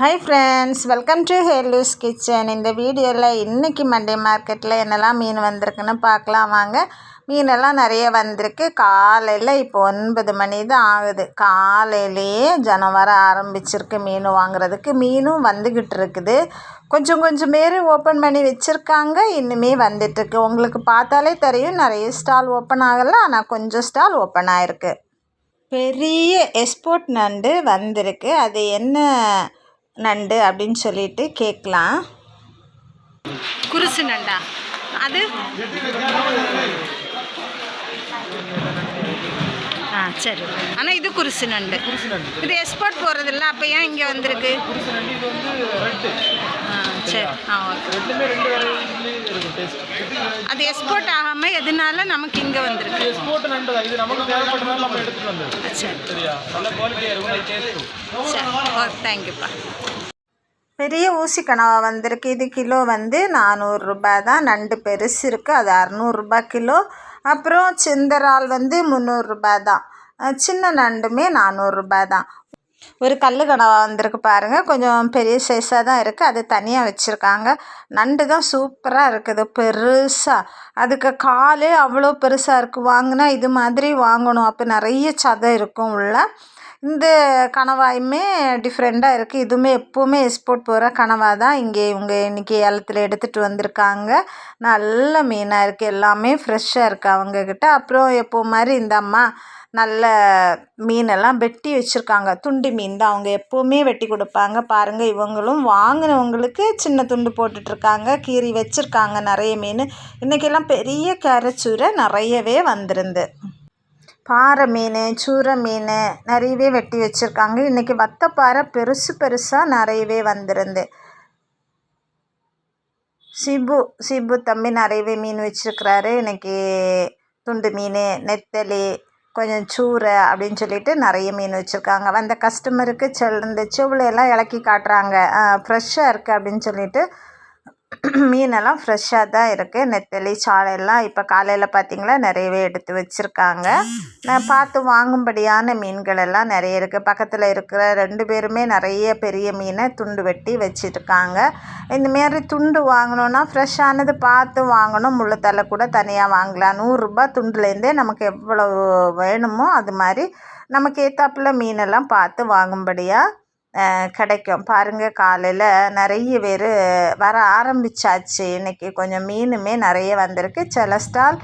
Hi friends welcome to ஹேர்லூஸ் kitchen இந்த வீடியோவில் இன்றைக்கி மண்டே மார்க்கெட்டில் என்னெல்லாம் மீன் வந்திருக்குன்னு பார்க்கலாம் வாங்க. மீனெல்லாம் நிறைய வந்திருக்கு. காலையில் இப்போ ஒன்பது மணி தான் ஆகுது. காலையிலேயே ஜனம் வர ஆரம்பிச்சிருக்கு மீன் வாங்குறதுக்கு. மீனும் வந்துக்கிட்டு இருக்குது. கொஞ்சம் கொஞ்சம் பேர் ஓப்பன் பண்ணி வச்சுருக்காங்க. இன்னுமே வந்துட்டுருக்கு. உங்களுக்கு பார்த்தாலே தெரியும். நிறைய ஸ்டால் ஓப்பன் ஆகலை. ஆனால் கொஞ்சம் ஸ்டால் ஓப்பன் ஆகிருக்கு பெரிய எக்ஸ்போர்ட் நண்டு வந்திருக்கு. அது என்ன நண்டு அப்படின்னு சொல்லிட்டு கேட்கலாம். குருசு நண்டா? அது? ஆ சரி. ஆனால் இது குருசு நண்டு. இது எக்ஸ்போர்ட் போகிறதில்ல அப்போ ஏன் இங்கே வந்திருக்கு? சரி ஆ ஓகே. ரெண்டுமே ரெண்டு வெரைட்டிலே இருக்கும் டேஸ்ட் அது எக்ஸ்போர்ட் ஆகாமல் எதனால நமக்கு இங்கே வந்திருக்கு? இது ஸ்போர்ட் நண்டு தான் இது நமக்கு தேவைப்படுறதால நம்ம எடுத்துட்டு வந்தது சரி. சரியா? நல்ல குவாலிட்டியாக இருக்கும் டேஸ்ட்டும் சரி. ஓ தேங்க்யூப்பா பெரிய ஊசி கனவா வந்திருக்கு. இது கிலோ வந்து நானூறுரூபா தான். நண்டு பெருசு இருக்குது அது அறநூறுபா கிலோ. அப்புறம் செந்தரால் வந்து முந்நூறுரூபா தான். சின்ன நண்டுமே நானூறுரூபா தான். ஒரு கல் கனவா வந்திருக்கு பாருங்கள் கொஞ்சம் பெரிய சைஸாக தான் இருக்குது அது தனியாக வச்சுருக்காங்க. நண்டு தான் சூப்பராக இருக்குது. பெருசாக அதுக்கு காலே அவ்வளோ பெருசாக இருக்குது வாங்கினா இது மாதிரி வாங்கணும். அப்போ நிறைய சதை இருக்கும் உள்ள. இந்த கணவாயுமே டிஃப்ரெண்ட்டாக இருக்குது இதுவுமே எப்போவுமே எக்ஸ்போர்ட் போகிற கனவாக தான் இங்கே இவங்க இன்றைக்கி ஏலத்தில் எடுத்துகிட்டு வந்திருக்காங்க. நல்ல மீனாக இருக்குது எல்லாமே ஃப்ரெஷ்ஷாக இருக்குது அவங்கக்கிட்ட அப்புறம் எப்போ மாதிரி இந்த அம்மா நல்ல மீனெல்லாம் வெட்டி வச்சுருக்காங்க. துண்டு மீன் தான் அவங்க எப்போவுமே வெட்டி கொடுப்பாங்க. பாருங்கள் இவங்களும் வாங்கினவங்களுக்கு சின்ன துண்டு போட்டுட்ருக்காங்க. கீறி வச்சுருக்காங்க நிறைய மீன். இன்றைக்கெல்லாம் பெரிய கரைச்சூரை நிறையவே வந்திருந்து. பாறை மீன் சூரை மீன் நிறையவே வெட்டி வச்சுருக்காங்க. இன்றைக்கி வத்தப்பாறை பெருசு பெருசாக நிறையவே வந்திருந்து. சிபு சிபு தம்பி நிறையவே மீன் வச்சுருக்கிறாரு. இன்றைக்கி துண்டு மீன் நெத்தலி கொஞ்சம் சூறை அப்படின்னு சொல்லிட்டு நிறைய மீன் வச்சுருக்காங்க. வந்த கஸ்டமருக்கு செல் இந்த செவுளையெல்லாம் இலக்கி காட்டுறாங்க. ஃப்ரெஷ்ஷாக இருக்குது அப்படின்னு சொல்லிட்டு மீனெல்லாம் ஃப்ரெஷ்ஷாக தான் இருக்குது நெத்தலி சாலையெல்லாம் இப்போ காலையில் பார்த்தீங்களா நிறையவே எடுத்து வச்சுருக்காங்க. நான் பார்த்து வாங்கும்படியான மீன்கள் எல்லாம் நிறைய இருக்குது பக்கத்தில் இருக்கிற ரெண்டு பேருமே நிறைய பெரிய மீனை துண்டு வெட்டி வச்சுருக்காங்க. இந்தமாரி துண்டு வாங்கணுன்னா ஃப்ரெஷ்ஷானது பார்த்து வாங்கணும். முள்ளத்தலை கூட தனியாக வாங்கலாம். நூறுரூபா துண்டுலேருந்தே நமக்கு எவ்வளோ வேணுமோ அது மாதிரி நமக்கு ஏற்றாப்புல மீனெல்லாம் பார்த்து வாங்கும்படியாக கிடைக்கும். பாருங்கள் காலையில் நிறைய பேர் வர ஆரம்பிச்சாச்சு. இன்றைக்கி கொஞ்சம் மீனுமே நிறைய வந்திருக்கு. சில ஸ்டால்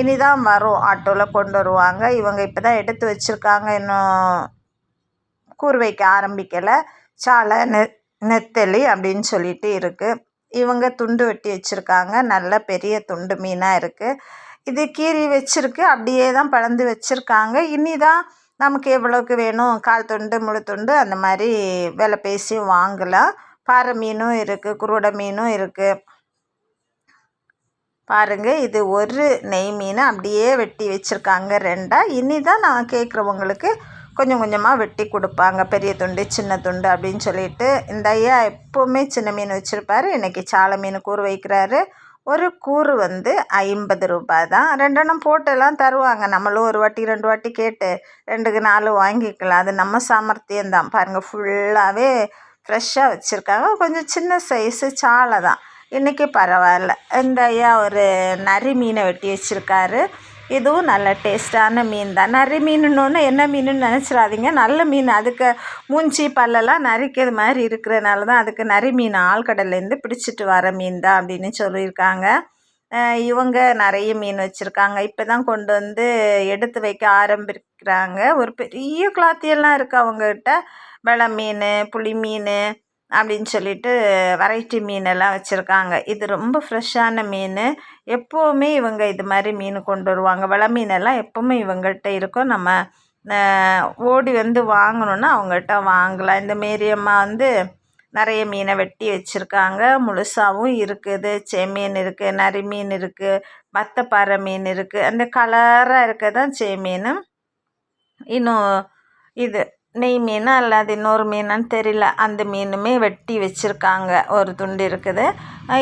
இனி தான் வரும். ஆட்டோவில் கொண்டு வருவாங்க. இவங்க இப்போ தான் எடுத்து வச்சுருக்காங்க. இன்னும் கூறு ஆரம்பிக்கலை. சாலை நெ நெத்தலி அப்படின்னு சொல்லிட்டு இருக்குது இவங்க துண்டு வெட்டி வச்சுருக்காங்க. நல்ல பெரிய துண்டு மீனாக இருக்குது இது கீறி வச்சுருக்கு. அப்படியே தான் பழந்து வச்சுருக்காங்க. இனி தான் நமக்கு எவ்வளோக்கு வேணும்? கால் துண்டு முழு துண்டு அந்த மாதிரி விலை பேசி வாங்கலாம். பாறை மீனும் இருக்குது குருடை மீனும் இருக்குது பாருங்கள் இது ஒரு நெய் மீன் அப்படியே வெட்டி வச்சுருக்காங்க ரெண்டாக இனி தான் நான் கேட்குறவங்களுக்கு கொஞ்சம் கொஞ்சமாக வெட்டி கொடுப்பாங்க. பெரிய துண்டு சின்ன துண்டு அப்படின்னு சொல்லிட்டு. இந்த ஐயா எப்போவுமே சின்ன மீன் வச்சுருப்பாரு. இன்றைக்கி சாலை மீன் கூறு வைக்கிறாரு. ஒரு கூறு வந்து ஐம்பது ரூபாய் தான். ரெண்டெண்ணம் போட்டெல்லாம் தருவாங்க. நம்மளும் ஒரு வாட்டி ரெண்டு வாட்டி கேட்டு ரெண்டுக்கு நாலு வாங்கிக்கலாம். அது நம்ம சாமர்த்தியம்தான் பாருங்கள் ஃபுல்லாகவே ஃப்ரெஷ்ஷாக வச்சுருக்காங்க. கொஞ்சம் சின்ன சைஸு சாலை தான். இன்றைக்கி பரவாயில்ல. இந்த ஐயா ஒரு நரி மீனை வெட்டி வச்சுருக்காரு. இதுவும் நல்ல டேஸ்ட்டான மீன் தான். நரி மீனுன்னொன்று என்ன மீனுன்னு நினச்சிடாதீங்க. நல்ல மீன். அதுக்கு மூஞ்சி பல்லெல்லாம் நரிக்கிறது மாதிரி இருக்கிறனால தான் அதுக்கு நரி மீன் ஆழ்கடல்லேருந்து பிடிச்சிட்டு வர மீன் தான் அப்படின்னு சொல்லியிருக்காங்க. இவங்க நிறைய மீன் வச்சுருக்காங்க. இப்போ தான் கொண்டு வந்து எடுத்து வைக்க ஆரம்பிக்கிறாங்க. ஒரு பெரிய கிளாத்தியெல்லாம் இருக்குது அவங்கக்கிட்ட வெள மீன் புளி மீன் அப்படின்னு சொல்லிட்டு வெரைட்டி மீனெல்லாம் வச்சுருக்காங்க. இது ரொம்ப ஃப்ரெஷ்ஷான மீன். எப்போவுமே இவங்க இது மாதிரி மீன் கொண்டு வருவாங்க. வெலை மீனெல்லாம் எப்போவுமே இவங்கள்ட்ட இருக்கும். நம்ம ஓடி வந்து வாங்கணுன்னா அவங்கள்ட்ட வாங்கலாம். இந்த மேரியம்மா வந்து நிறைய மீனை வெட்டி வச்சுருக்காங்க. முழுசாகவும் இருக்குது. செம்மீன் இருக்குது நரி மீன் இருக்குது வத்தப்பாறை மீன் இருக்குது அந்த கலராக இருக்க தான் செம்மீன் இன்னும் இது. நெய் மீனா இல்லை இன்னொரு மீனான்னு தெரியல. அந்த மீனுமே வெட்டி வச்சுருக்காங்க. ஒரு துண்டு இருக்குது.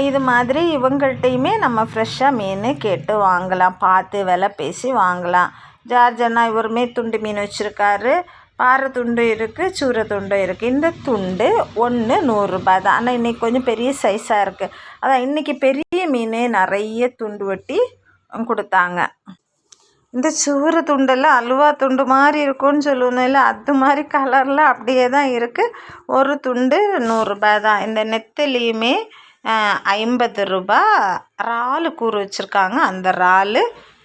இது மாதிரி இவங்கள்ட்டையுமே நம்ம ஃப்ரெஷ்ஷாக மீன் கேட்டு வாங்கலாம். பார்த்து விலை பேசி வாங்கலாம். ஜார்ஜ் அண்ணா இவருமே துண்டு மீன் வச்சுருக்காரு. பாறை துண்டு இருக்குது சூரை துண்டு இருக்குது இந்த துண்டு ஒன்று நூறுரூபா தான். ஆனால் இன்றைக்கி கொஞ்சம் பெரிய சைஸாக இருக்குது அதான் இன்றைக்கி பெரிய மீன் நிறைய துண்டு வெட்டி கொடுத்தாங்க. இந்த சுவரு துண்டெல்லாம் அல்வா துண்டு மாதிரி இருக்கும்னு சொல்லுவோம்ல அது மாதிரி கலரில் அப்படியே தான் இருக்குது ஒரு துண்டு நூறுரூபா தான். இந்த நெத்திலையுமே ஐம்பது ரூபா இறாலு கூறு வச்சுருக்காங்க. அந்த இறாலு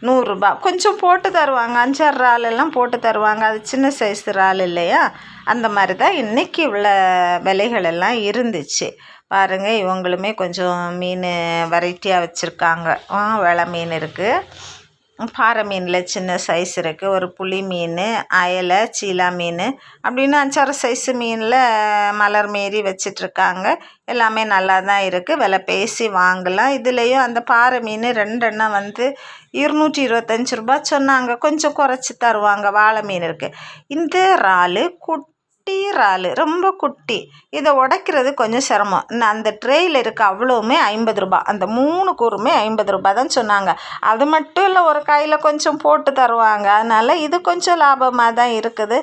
நூறுரூபா கொஞ்சம் போட்டு தருவாங்க. அஞ்சாறு இறாலெல்லாம் போட்டு தருவாங்க. அது சின்ன சைஸ் இறால் இல்லையா? அந்த மாதிரி தான் இன்றைக்கி உள்ள விலைகள் எல்லாம் இருந்துச்சு. பாருங்கள் இவங்களுமே கொஞ்சம் மீன் வெரைட்டியாக வச்சுருக்காங்க. விலை மீன் இருக்குது பாறை மீனில் சின்ன சைஸ் இருக்குது ஒரு புளி மீன் அயலை சீலா மீன் அப்படின்னு அஞ்சாறு சைஸு மீனில் மலர் மாரி வச்சிட்ருக்காங்க. எல்லாமே நல்லா தான் இருக்குது விலை பேசி வாங்கலாம். இதுலேயும் அந்த பாறை மீன் ரெண்டெண்ணா வந்து இருநூற்றி இருபத்தஞ்சி ரூபா சொன்னாங்க. கொஞ்சம் குறைச்சி தருவாங்க. வாழை மீன் இருக்குது இந்த இறால் குட் குட்டி இறால் ரொம்ப குட்டி. இதை உடைக்கிறது கொஞ்சம் சிரமம். நான் அந்த ட்ரேயில் இருக்க அவ்வளோவுமே ஐம்பது ரூபா. அந்த மூணு கூறுமே ஐம்பது ரூபா தான் சொன்னாங்க. அது மட்டும் இல்லை ஒரு கையில் கொஞ்சம் போட்டு தருவாங்க. அதனால் இது கொஞ்சம் லாபமாக தான் இருக்குது.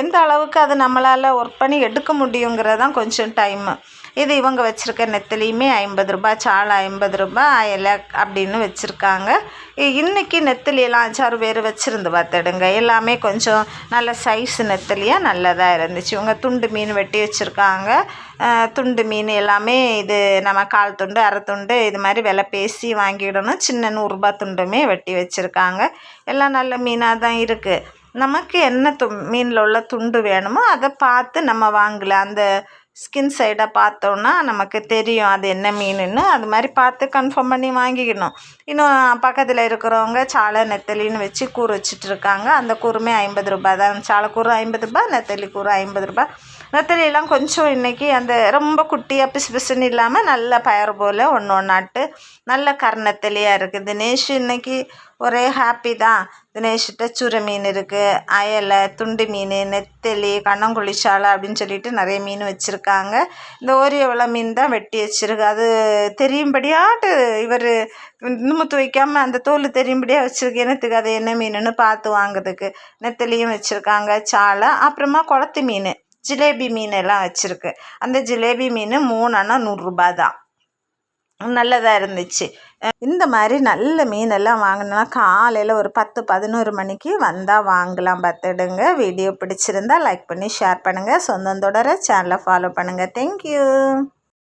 எந்த அளவுக்கு அது நம்மளால் ஒர்க் பண்ணி எடுக்க முடியுங்கிறது தான் கொஞ்சம் டைமு இது இவங்க வச்சுருக்க நெத்திலியுமே ஐம்பது ரூபாய் சாலை ஐம்பது ரூபாய் இலை அப்படின்னு வச்சுருக்காங்க. இன்றைக்கி நெத்திலியெல்லாம் அஞ்சாறு பேர் வச்சுருந்து பார்த்துடுங்க. எல்லாமே கொஞ்சம் நல்ல சைஸ் நெத்திலியாக நல்லதாக இருந்துச்சு. இவங்க துண்டு மீன் வெட்டி வச்சுருக்காங்க. துண்டு மீன் எல்லாமே இது நம்ம கால் துண்டு அரை துண்டு இது மாதிரி விலை பேசி வாங்கிடணும். சின்ன நூறுரூபா துண்டுமே வெட்டி வச்சுருக்காங்க. எல்லாம் நல்ல மீனாக தான் இருக்குது நமக்கு என்ன து மீனில் உள்ள துண்டு வேணுமோ அதை பார்த்து நம்ம வாங்கலாம் அந்த ஸ்கின் சைடை பார்த்தோன்னா நமக்கு தெரியும் அது என்ன மீனுன்னு. அது மாதிரி பார்த்து கன்ஃபார்ம் பண்ணி வாங்கிக்கணும். இன்னும் பக்கத்தில் இருக்கிறவங்க சாலை நெத்தலின்னு வச்சு கூறு வச்சிட்ருக்காங்க அந்த கூறுமே ஐம்பது ரூபாய் தான். சாலை கூறு ஐம்பது ரூபாய் நெத்தலி கூறு ஐம்பது ரூபாய். வெத்தலையெல்லாம் கொஞ்சம் இன்றைக்கி அந்த ரொம்ப குட்டியாக பிசு பிசுன்னு இல்லாமல் நல்ல பயர் போல் ஒன்று ஒன்றாட்டு நல்ல கர்ணத்தலியாக இருக்குது தினேஷ் இன்றைக்கி ஒரே ஹாப்பி தான். தினேஷ்கிட்ட சுரை மீன் இருக்குது அயலை துண்டு மீன் நெத்தலி கண்ணங்குளிச்சாலை அப்படின்னு சொல்லிட்டு நிறைய மீன் வச்சுருக்காங்க. இந்த ஓரியவள மீன் தான் வெட்டி வச்சுருக்கு. அது தெரியும்படியாட்டு இவர் இன்னமுத்து வைக்காமல் அந்த தோல் தெரியும்படியாக வச்சுருக்கு. என்னத்துக்கு அது என்ன மீனுன்னு பார்த்து வாங்குறதுக்கு. நெத்தலியும் வச்சுருக்காங்க சாலை அப்புறமா குளத்து மீன். ஜிலேபி மீன் எல்லாம் வச்சுருக்கு. அந்த ஜிலேபி மீன் மூணு நூறுரூபா தான் நல்லதாக இருந்துச்சு. இந்த மாதிரி நல்ல மீனெல்லாம் வாங்கினோன்னா காலையில் ஒரு பத்து பதினோரு மணிக்கு வந்தால் வாங்கலாம். பார்த்துடுங்க. வீடியோ பிடிச்சிருந்தா லைக் பண்ணி ஷேர் பண்ணுங்கள் சொந்தம் தொடர சேனலை ஃபாலோ பண்ணுங்கள் தேங்க்யூ